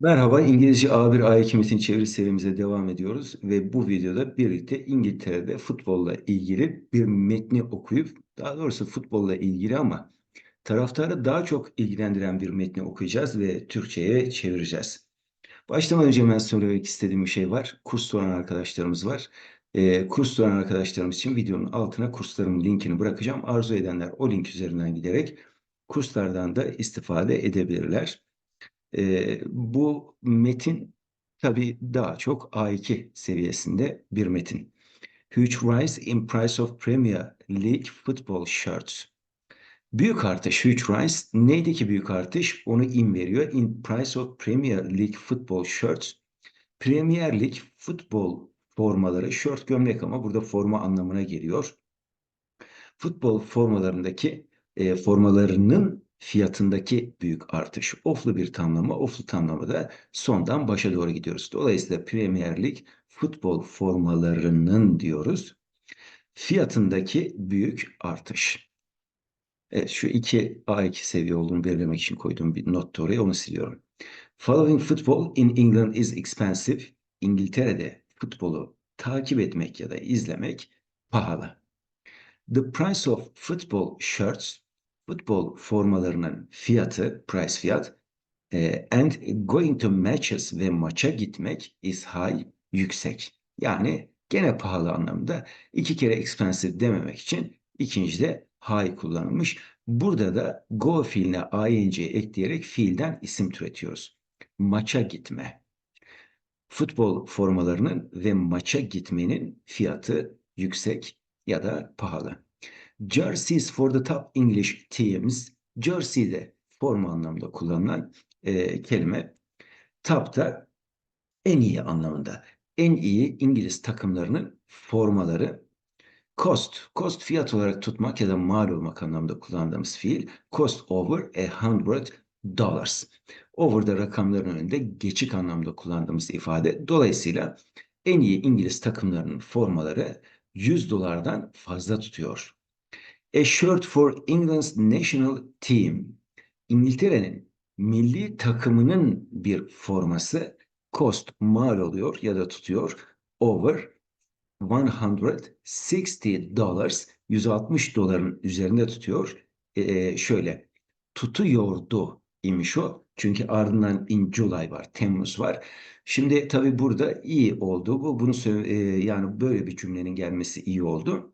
Merhaba, İngilizce A1 A2 metin çeviri serimize devam ediyoruz ve bu videoda birlikte İngiltere'de futbolla ilgili bir metni okuyup, daha doğrusu futbolla ilgili ama taraftarı daha çok ilgilendiren bir metni okuyacağız ve Türkçe'ye çevireceğiz. Başlamadan önce ben söylemek istediğim bir şey var. Kurs soran arkadaşlarımız var. Ee, kurs soran arkadaşlarımız için videonun altına kurslarımın linkini bırakacağım. Arzu edenler o link üzerinden giderek kurslardan da istifade edebilirler. E, bu metin tabii daha çok A2 seviyesinde bir metin. Huge rise in price of Premier League football shirts. Büyük artış, huge rise. Neydi ki büyük artış? Onu in veriyor. In price of Premier League football shirts. Premier Lig futbol formaları, shirt gömlek ama burada forma anlamına geliyor. Futbol formalarındaki e, formalarının fiyatındaki büyük artış. Oflu bir tamlama. Oflu tamlamada sondan başa doğru gidiyoruz. Dolayısıyla Premier Lig futbol formalarının diyoruz. Fiyatındaki büyük artış. Evet, şu iki A2 seviye olduğunu belirlemek için koyduğum bir not oraya onu siliyorum. Following football in England is expensive. İngiltere'de futbolu takip etmek ya da izlemek pahalı. The price of football shirts futbol formalarının fiyatı, price fiyat e, and going to matches ve maça gitmek is high, yüksek. Yani gene pahalı anlamda iki kere expensive dememek için ikinci de high kullanılmış. Burada da go fiiline ing ekleyerek fiilden isim türetiyoruz. Maça gitme. Futbol formalarının ve maça gitmenin fiyatı yüksek ya da pahalı. Jerseys for the top English teams. Jersey de forma anlamda kullanılan e, kelime. Top da en iyi anlamında. En iyi İngiliz takımlarının formaları. Cost, cost fiyat olarak tutmak ya da mal olmak anlamda kullandığımız fiil. Cost over a hundred dollars. Over'da rakamların önünde geçik anlamda kullandığımız ifade. Dolayısıyla en iyi İngiliz takımlarının formaları 100 dolardan fazla tutuyor. A shirt for England's national team. İngiltere'nin milli takımının bir forması cost mal oluyor ya da tutuyor over 160 dollars 160 doların üzerinde tutuyor. Ee, şöyle tutuyordu imiş o. Çünkü ardından in July var, Temmuz var. Şimdi tabii burada iyi oldu bu. Bunu e, yani böyle bir cümlenin gelmesi iyi oldu.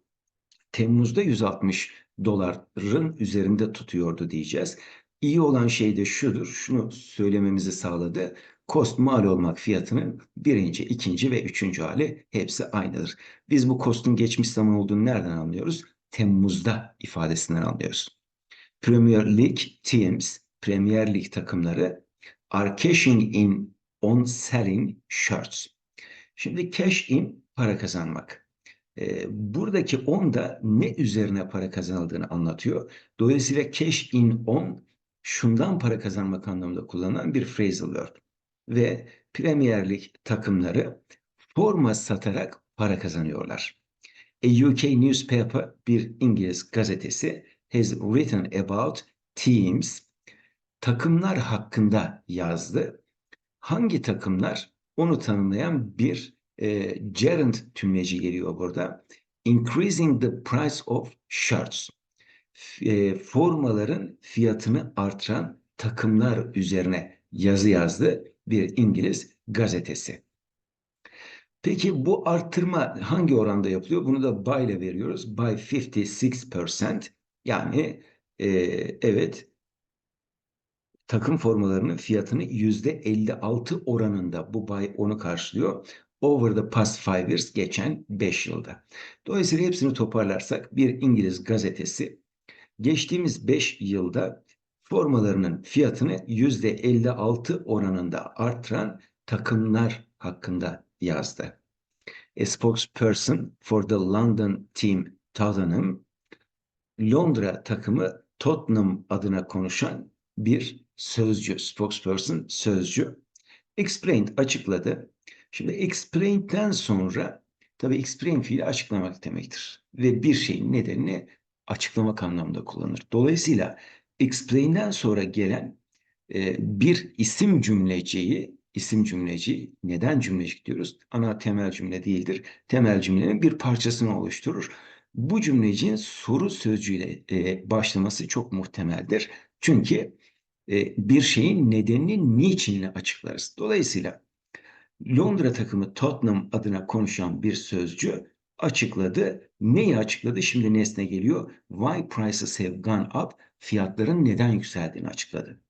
Temmuz'da 160 doların üzerinde tutuyordu diyeceğiz. İyi olan şey de şudur, şunu söylememizi sağladı. Cost mal olmak fiyatının birinci, ikinci ve üçüncü hali hepsi aynıdır. Biz bu cost'un geçmiş zaman olduğunu nereden anlıyoruz? Temmuz'da ifadesinden anlıyoruz. Premier League teams, Premier Lig takımları are cashing in on selling shirts. Şimdi cash in para kazanmak. Buradaki on da ne üzerine para kazanıldığını anlatıyor. Dolayısıyla cash in on şundan para kazanmak anlamında kullanılan bir phrasal verb. Ve Premier Lig takımları forma satarak para kazanıyorlar. A UK newspaper, bir İngiliz gazetesi, has written about teams, takımlar hakkında yazdı. Hangi takımlar? Onu tanımlayan bir e, gerund tümleci geliyor burada. Increasing the price of shirts. E, formaların fiyatını artıran takımlar üzerine yazı yazdı bir İngiliz gazetesi. Peki bu arttırma hangi oranda yapılıyor? Bunu da by ile veriyoruz. By 56%. Yani e, evet takım formalarının fiyatını %56 oranında bu by onu karşılıyor over the past five years geçen 5 yılda. Dolayısıyla hepsini toparlarsak bir İngiliz gazetesi geçtiğimiz 5 yılda formalarının fiyatını %56 oranında artıran takımlar hakkında yazdı. A spokesperson for the London team Tottenham, Londra takımı Tottenham adına konuşan bir sözcü, spokesperson sözcü, explained açıkladı. Şimdi explain'den sonra tabii explain fiili açıklamak demektir. Ve bir şeyin nedenini açıklamak anlamında kullanılır. Dolayısıyla explain'den sonra gelen e, bir isim cümleciği, isim cümleci, neden cümlecik diyoruz? Ana temel cümle değildir. Temel cümlenin bir parçasını oluşturur. Bu cümleciğin soru sözcüğüyle e, başlaması çok muhtemeldir. Çünkü e, bir şeyin nedenini niçinle açıklarız. Dolayısıyla Londra takımı Tottenham adına konuşan bir sözcü açıkladı. Neyi açıkladı? Şimdi nesne geliyor. Why prices have gone up? Fiyatların neden yükseldiğini açıkladı.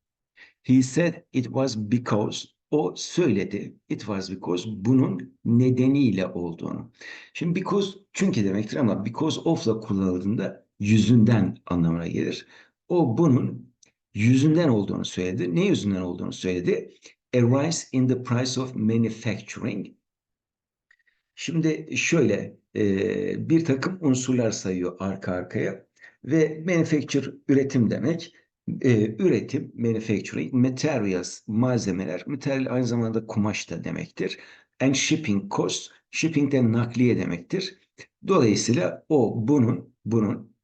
He said it was because o söyledi. It was because bunun nedeniyle olduğunu. Şimdi because çünkü demektir ama because of'la kullanıldığında yüzünden anlamına gelir. O bunun yüzünden olduğunu söyledi. Ne yüzünden olduğunu söyledi? A rise in the price of manufacturing. Şimdi şöyle e, bir takım unsurlar sayıyor arka arkaya ve manufacture üretim demek. E, üretim, manufacturing, materials, malzemeler, material aynı zamanda kumaş da demektir. And shipping cost, shipping de nakliye demektir. Dolayısıyla o bunun, bunun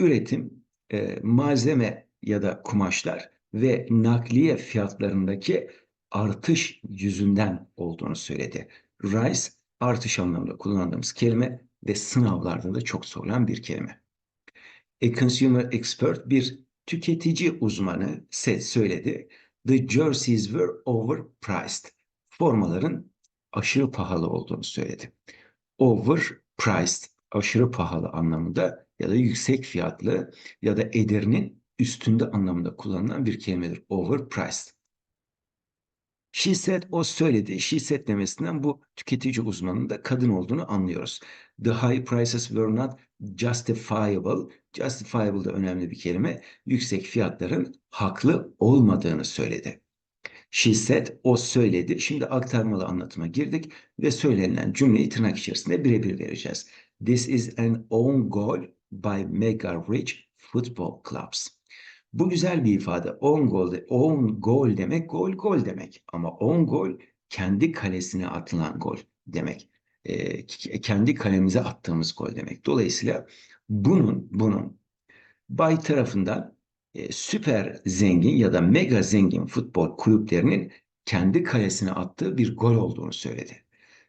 üretim, e, malzeme ya da kumaşlar ve nakliye fiyatlarındaki artış yüzünden olduğunu söyledi. Rise artış anlamında kullandığımız kelime ve sınavlarda da çok sorulan bir kelime. A consumer expert bir tüketici uzmanı söyledi. The jerseys were overpriced. Formaların aşırı pahalı olduğunu söyledi. Overpriced aşırı pahalı anlamında ya da yüksek fiyatlı ya da ederinin üstünde anlamında kullanılan bir kelimedir. Overpriced. She said o söyledi. She said demesinden bu tüketici uzmanının da kadın olduğunu anlıyoruz. The high prices were not justifiable. Justifiable da önemli bir kelime. Yüksek fiyatların haklı olmadığını söyledi. She said, o söyledi. Şimdi aktarmalı anlatıma girdik ve söylenilen cümleyi tırnak içerisinde birebir vereceğiz. This is an own goal by Mega Rich Football Clubs. Bu güzel bir ifade. On goal, on goal demek gol gol demek. Ama on gol kendi kalesine atılan gol demek. E, kendi kalemize attığımız gol demek. Dolayısıyla bunun bunun Bay tarafından e, süper zengin ya da mega zengin futbol kulüplerinin kendi kalesine attığı bir gol olduğunu söyledi.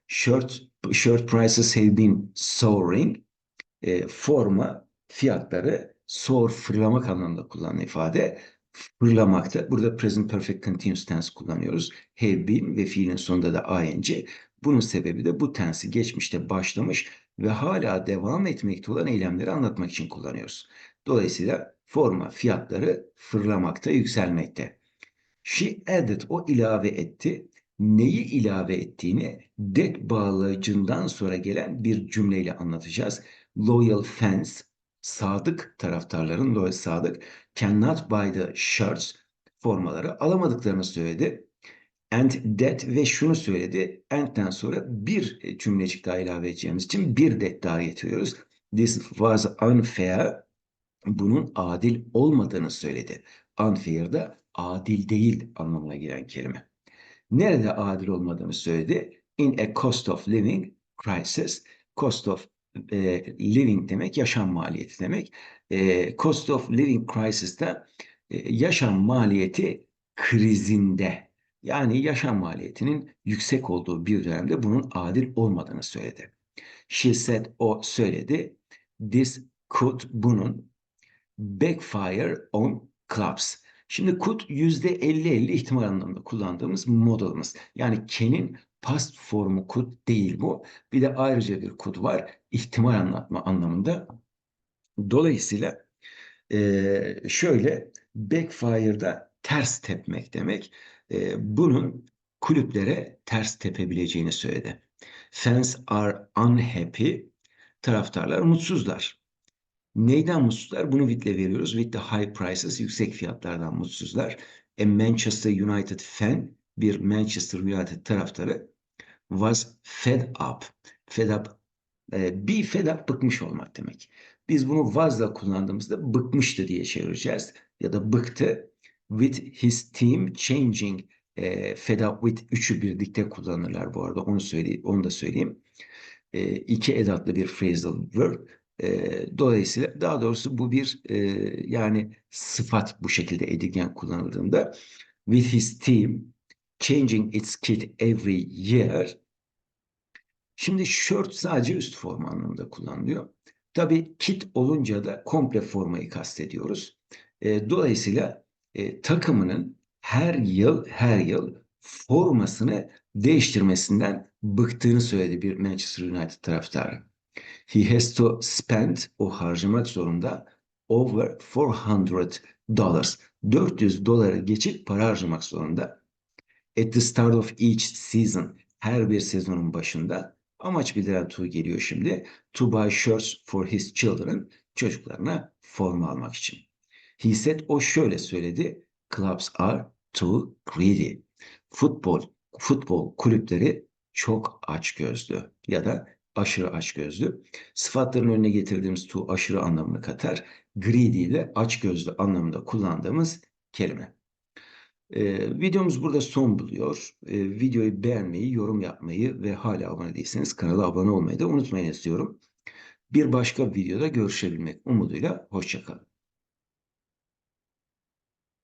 Shirt, shirt have been soaring. E, forma fiyatları soar fırlamak anlamında kullanılan ifade fırlamakta. Burada present perfect continuous tense kullanıyoruz. Have been ve fiilin sonunda da ing. Bunun sebebi de bu tensi geçmişte başlamış ve hala devam etmekte olan eylemleri anlatmak için kullanıyoruz. Dolayısıyla forma fiyatları fırlamakta, yükselmekte. She added, o ilave etti. Neyi ilave ettiğini that bağlacından sonra gelen bir cümleyle anlatacağız. Loyal fans, sadık taraftarların, loyal sadık, cannot buy the shirts, formaları alamadıklarını söyledi. And that ve şunu söyledi. And'den sonra bir cümlecik daha ilave edeceğimiz için bir that daha getiriyoruz. This was unfair. Bunun adil olmadığını söyledi. Unfair da adil değil anlamına gelen kelime. Nerede adil olmadığını söyledi? In a cost of living crisis. Cost of e, living demek yaşam maliyeti demek. E, cost of living crisis'te e, yaşam maliyeti krizinde yani yaşam maliyetinin yüksek olduğu bir dönemde bunun adil olmadığını söyledi. She said o söyledi. This could bunun backfire on clubs. Şimdi could yüzde 50-50 ihtimal anlamında kullandığımız modelimiz. Yani can'in past formu could değil bu. Bir de ayrıca bir could var. ihtimal anlatma anlamında. Dolayısıyla e, şöyle backfire'da ters tepmek demek. E, bunun kulüplere ters tepebileceğini söyledi. Fans are unhappy. Taraftarlar mutsuzlar. Neyden mutsuzlar? Bunu Witt'le veriyoruz. With the high prices, yüksek fiyatlardan mutsuzlar. A Manchester United fan, bir Manchester United taraftarı was fed up. Fed up, e, bir fed up bıkmış olmak demek. Biz bunu was'la kullandığımızda bıkmıştı diye çevireceğiz. Ya da bıktı. With his team changing. E, fed up with üçü birlikte kullanırlar bu arada. Onu söyleyeyim, onu da söyleyeyim. E, iki edatlı bir phrasal verb. E, dolayısıyla daha doğrusu bu bir e, yani sıfat bu şekilde edilgen kullanıldığında with his team, changing its kit every year. Şimdi shirt sadece üst forma anlamında kullanılıyor. Tabii kit olunca da komple formayı kastediyoruz. E, dolayısıyla e, takımının her yıl her yıl formasını değiştirmesinden bıktığını söyledi bir Manchester United taraftarı. He has to spend o harcamak zorunda over 400 dollars. 400 dolara geçip para harcamak zorunda. At the start of each season her bir sezonun başında amaç bildiren to geliyor şimdi. To buy shirts for his children çocuklarına forma almak için. He said o şöyle söyledi. Clubs are too greedy. Futbol futbol kulüpleri çok açgözlü ya da aşırı açgözlü. Sıfatların önüne getirdiğimiz to aşırı anlamını katar. Greedy ile açgözlü anlamında kullandığımız kelime. Ee, videomuz burada son buluyor. Ee, videoyu beğenmeyi, yorum yapmayı ve hala abone değilseniz kanala abone olmayı da unutmayın istiyorum. Bir başka videoda görüşebilmek umuduyla hoşçakalın.